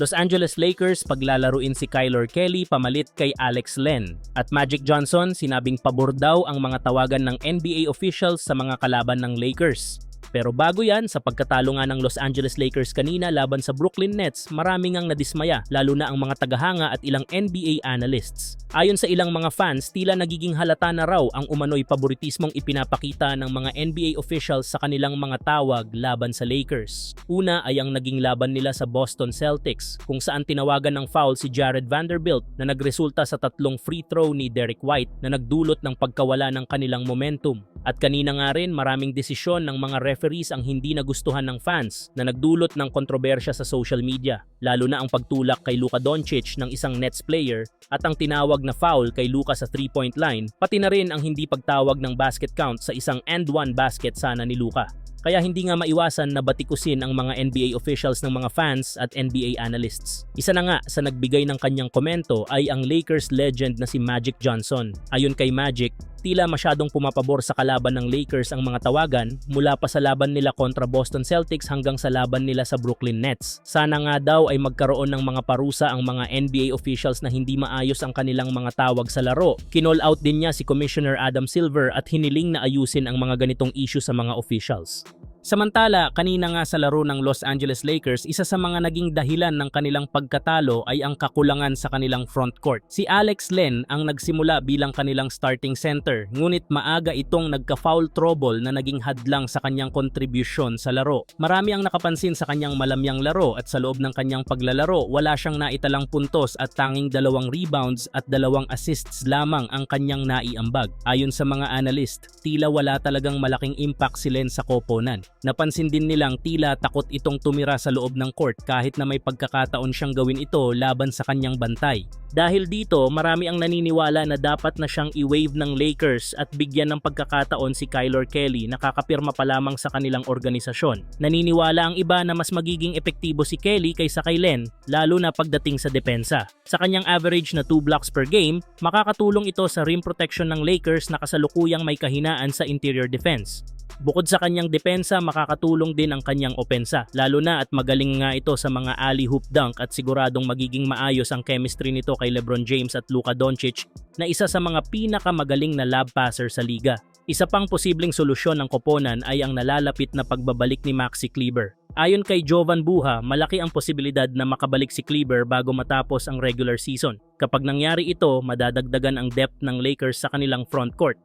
Los Angeles Lakers paglalaruin si Kyler Kelly pamalit kay Alex Len. At Magic Johnson sinabing pabor daw ang mga tawagan ng NBA officials sa mga kalaban ng Lakers. Pero bago yan, sa pagkatalo nga ng Los Angeles Lakers kanina laban sa Brooklyn Nets, maraming ang nadismaya, lalo na ang mga tagahanga at ilang NBA analysts. Ayon sa ilang mga fans, tila nagiging halata na raw ang umano'y paboritismong ipinapakita ng mga NBA officials sa kanilang mga tawag laban sa Lakers. Una ay ang naging laban nila sa Boston Celtics, kung saan tinawagan ng foul si Jared Vanderbilt na nagresulta sa tatlong free throw ni Derek White na nagdulot ng pagkawala ng kanilang momentum. At kanina nga rin maraming desisyon ng mga referees ang hindi nagustuhan ng fans na nagdulot ng kontrobersya sa social media, lalo na ang pagtulak kay Luka Doncic ng isang Nets player at ang tinawag na foul kay Luka sa 3-point line, pati na rin ang hindi pagtawag ng basket count sa isang and-one basket sana ni Luka. Kaya hindi nga maiwasan na batikusin ang mga NBA officials ng mga fans at NBA analysts. Isa na nga sa nagbigay ng kanyang komento ay ang Lakers legend na si Magic Johnson. Ayon kay Magic, tila masyadong pumapabor sa kalaban ng Lakers ang mga tawagan mula pa sa laban nila kontra Boston Celtics hanggang sa laban nila sa Brooklyn Nets. Sana nga daw ay magkaroon ng mga parusa ang mga NBA officials na hindi maayos ang kanilang mga tawag sa laro. Kinall out din niya si Commissioner Adam Silver at hiniling na ayusin ang mga ganitong issue sa mga officials. Samantala, kanina nga sa laro ng Los Angeles Lakers, isa sa mga naging dahilan ng kanilang pagkatalo ay ang kakulangan sa kanilang front court. Si Alex Len ang nagsimula bilang kanilang starting center, ngunit maaga itong nagka-foul trouble na naging hadlang sa kanyang kontribusyon sa laro. Marami ang nakapansin sa kanyang malamyang laro at sa loob ng kanyang paglalaro, wala siyang naitalang puntos at tanging dalawang rebounds at dalawang assists lamang ang kanyang naiambag. Ayon sa mga analyst, tila wala talagang malaking impact si Len sa koponan. Napansin din nilang tila takot itong tumira sa loob ng court kahit na may pagkakataon siyang gawin ito laban sa kanyang bantay. Dahil dito, marami ang naniniwala na dapat na siyang i-wave ng Lakers at bigyan ng pagkakataon si Kyler Kelly na kakapirma pa lamang sa kanilang organisasyon. Naniniwala ang iba na mas magiging epektibo si Kelly kaysa kay Len, lalo na pagdating sa depensa. Sa kanyang average na 2 blocks per game, makakatulong ito sa rim protection ng Lakers na kasalukuyang may kahinaan sa interior defense. Bukod sa kanyang depensa, makakatulong din ang kanyang opensa, lalo na at magaling nga ito sa mga alley-hoop dunk at siguradong magiging maayos ang chemistry nito kay LeBron James at Luka Doncic na isa sa mga pinakamagaling na lob passer sa liga. Isa pang posibleng solusyon ng koponan ay ang nalalapit na pagbabalik ni Maxi Kleber. Ayon kay Jovan Buha, malaki ang posibilidad na makabalik si Kleber bago matapos ang regular season. Kapag nangyari ito, madadagdagan ang depth ng Lakers sa kanilang front court.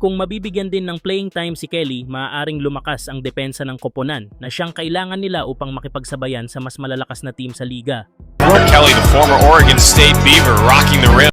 Kung mabibigyan din ng playing time si Kelly, maaaring lumakas ang depensa ng koponan na siyang kailangan nila upang makipagsabayan sa mas malalakas na team sa liga. Kelly, the former Oregon State Beaver, rocking the rim.